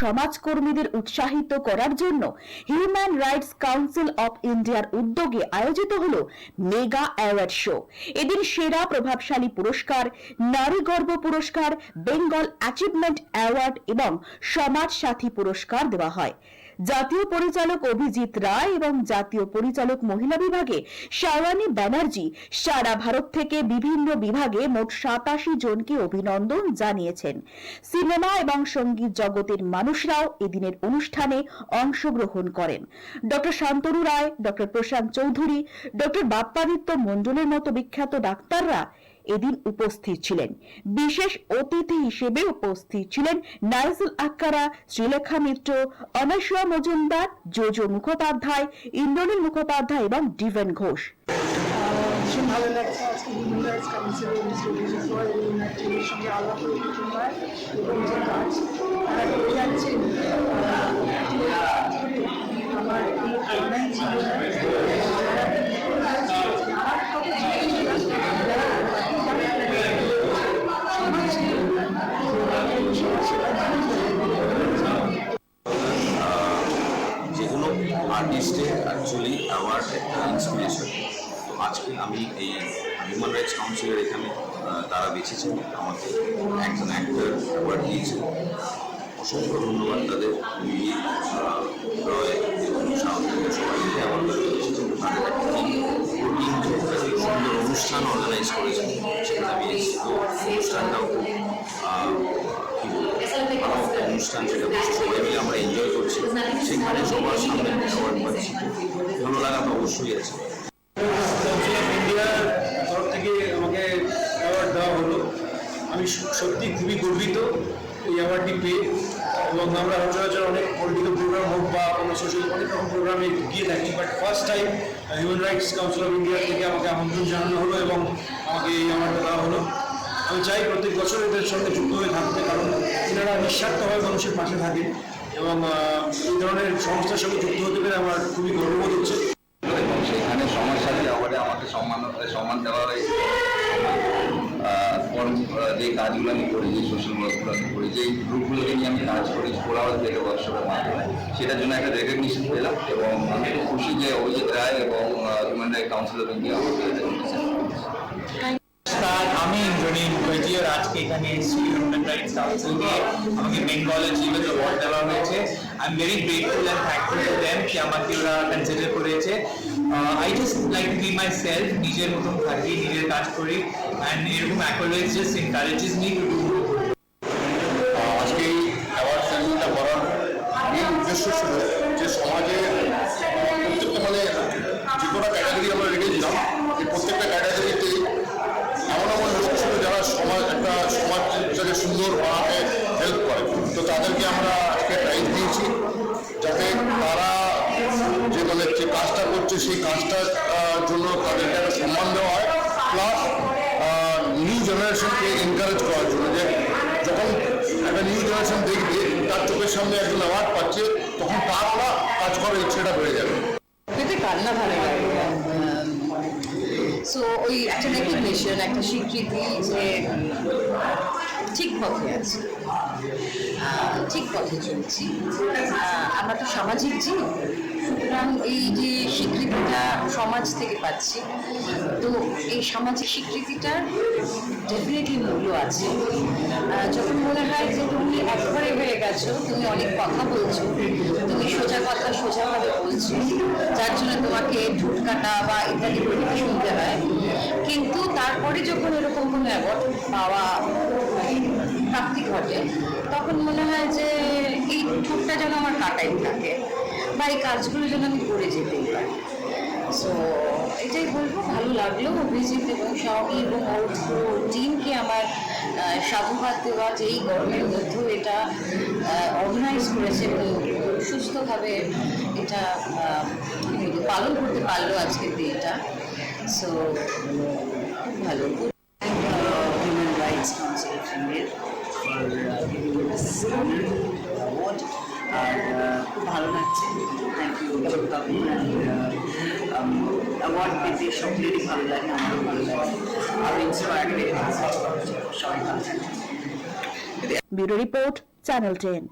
সমাজকর্মীদের উৎসাহিত করার জন্য হিউম্যান রাইটস কাউন্সিল অফ ইন্ডিয়ার উদ্যোগে আয়োজিত হল মেগা অ্যাওয়ার্ড শো এদিন সেরা প্রভাবশালী পুরস্কার, নারী গর্ব পুরস্কার বেঙ্গল অ্যাচিভমেন্ট অ্যাওয়ার্ড এবং সমাজ সাথী পুরস্কার দেওয়া হয়। জাতীয় পরিচালক অভিজিৎ রায় এবং জাতীয় পরিচালক মহিলা বিভাগে শাওয়ানি ব্যানার্জি সারা ভারত থেকে বিভিন্ন বিভাগে মোট সাতাশি জনকে অভিনন্দন জানিয়েছেন। সিনেমা এবং সংগীত জগতের মানুষরাও এদিনের অনুষ্ঠানে অংশগ্রহণ করেন। Doctor Shantanu Roy, doctor Prashanta Chowdhury, doctor Bappaditya মণ্ডলের মতো বিখ্যাত ডাক্তাররা এদিন উপস্থিত ছিলেন। বিশেষ অতিথি হিসেবে উপস্থিত ছিলেন নাইজুল আক্কারা, শ্রীলেখা মিত্র অনসুয়া মজুমদার, জোজো মুখোপাধ্যায়, ইন্দ্রনীল মুখোপাধ্যায় এবং ডিভেন ঘোষ। ভীষণ ভালো লাগছে আজকে কাউন্সিলের সঙ্গে আলাপ হয়ে এবং যে কাজ তারা করে যাচ্ছেন আমার জীবনে আর্টিস্টের অ্যাকচুয়ালি আমার একটা ইন্সপিরেশন তো আজকে আমি এই হিউম্যান রাইটস কাউন্সিলের এখানে তারা বেছেছেন আমাকে একজন অ্যাক্টর অ্যাওয়ার্ড দিয়েছেন। অসংখ্য ধন্যবাদ তাদের। রয় এবং সাউথ সবাই মিলে আমার তাদের একটা সুন্দর অনুষ্ঠান অর্গানাইজ করেছেন। অনুষ্ঠান মিলে আমরা এনজয় করছি। সেখানে সবার সামনে অ্যাওয়ার্ড পাচ্ছি। ভালো লাগা তো অবশ্যই আছে। ইন্ডিয়ার তরফ থেকে আমাকে দেওয়া হলো। আমি সত্যি খুবই গর্বিত এই অ্যাওয়ার্ডটি পেয়ে। এবং আমরা সচরাচর অনেক পলিটিক্যাল প্রোগ্রাম হোক বা কোনো সোশ্যাল অনেক রকম প্রোগ্রামে গিয়ে থাকি। But first time human rights council of India থেকে আমাকে আমন্ত্রণ জানানো হলো এবং আমাকে এই অ্যাওয়ার্ডটা দেওয়া হলো। আমি চাই প্রত্যেক বছর এদের সঙ্গে যুক্ত হয়ে থাকতে। এনারা নিঃস্বার্থভাবে মানুষের পাশে থাকে এবং এই ধরনের সংস্থার সঙ্গে যুক্ত হতে পেরে আমার খুবই গর্ববোধ হচ্ছে। এবং সেখানে সমাজ সাথী অ্যাওয়ার্ডে আমাকে সম্মান সম্মান দেওয়া হয়েছে যে কাজগুলো আমি করি যে সোশ্যাল ওয়ার্কগুলো আমি করি যে গ্রুপগুলোকে নিয়ে আমি কাজ করি আওয়ার থেকে ওয়ার্কশপের মাধ্যমে। সেটার জন্য একটা রেকগনিশন পেলাম এবং আমি খুশি যে অভিজিৎ রায় এবং human right council of India আমাকে আমি ইন্দ্রনীল কৈতিয়র আজকে এখানে আমাকে বেঙ্গল অ্যাচিভমেন্ট অ্যাওয়ার্ড দেওয়া হয়েছে। I am very grateful and thankful to them কি আমাকে ওরা কনসিডার করেছে। I just like be myself নিজের মতন থাকি, নিজের কাজ করি। অ্যান্ড এরকম accolade just encourages me to do আজকে এই অ্যাওয়ার্ড সেরেমনিটা করার উদ্দেশ্য ছিল যে সমাজে প্রত্যেকটা মানে যে কটা ক্যাটাগরি আমরা রেখেছিলাম এই প্রত্যেকটা ক্যাটাগরিতে এমন এমন লোক ছিল যারা সমাজ একটা সমাজটাকে সুন্দর বানাতে হেল্প করে তো তাদেরকে আমরা আজকে প্রাইজ দিয়েছি যাতে তারা যে মানে যে কাজটা করছে, সেই কাজটার জন্য তাদেরকে একটা সম্মান দেওয়া হয়। প্লাস নিউ জেনারেশনকে এনকারেজ করার জন্য যে যখন একটা নিউ জেনারেশন দেখবে, তার চোখের সামনে একজন অ্যাওয়ার্ড পাচ্ছে, তখন তার কাজ করার ইচ্ছেটা বেড়ে যাবে। ভালো সো ওই একটা একটা স্বীকৃতি যে ঠিক পথে আছে ঠিক পথে চলছি আমরা তো সামাজিক জীব, সুতরাং এই যে স্বীকৃতিটা সমাজ থেকে পাচ্ছি, তো এই সামাজিক স্বীকৃতিটার ডেফিনেটলি মূল্য আছে। যখন মনে হয় যে তুমি একবারে হয়ে গেছো, তুমি অনেক কথা বলছো, তুমি সোজা কথা সোজাভাবে বলছো, যার জন্য তোমাকে ঠুট কাটা বা ইত্যাদি প্রতিভা শুনতে হয়, কিন্তু তারপরে যখন এরকম কোনো অ্যাওয়ার্ড পাওয়া প্রাপ্তি ঘটে, তখন মনে হয় যে যেন আমার কাটাই থাকে বা এই কাজগুলো যেন আমি করে যেতেই পারি। সো এটাই বলব, ভালো লাগল অভিজিৎ এবং স্বামী এবং টিমকে আমার সাধুবাদ দেওয়া যে এই গরমের মধ্যেও এটা অর্গানাইজ করেছে এবং সুস্থভাবে এটা পালন করতে পারল আজকের দিনটা। সো খুব ভালো। Rights Council of অ্যাওয়ার্ড পেতে সকলেরই ভালো লাগে আমারও ভালো লাগে আরও ইন্সপায়ার্ড সবাই ভালো থাকে ব্যুরো রিপোর্ট চ্যানেল টেন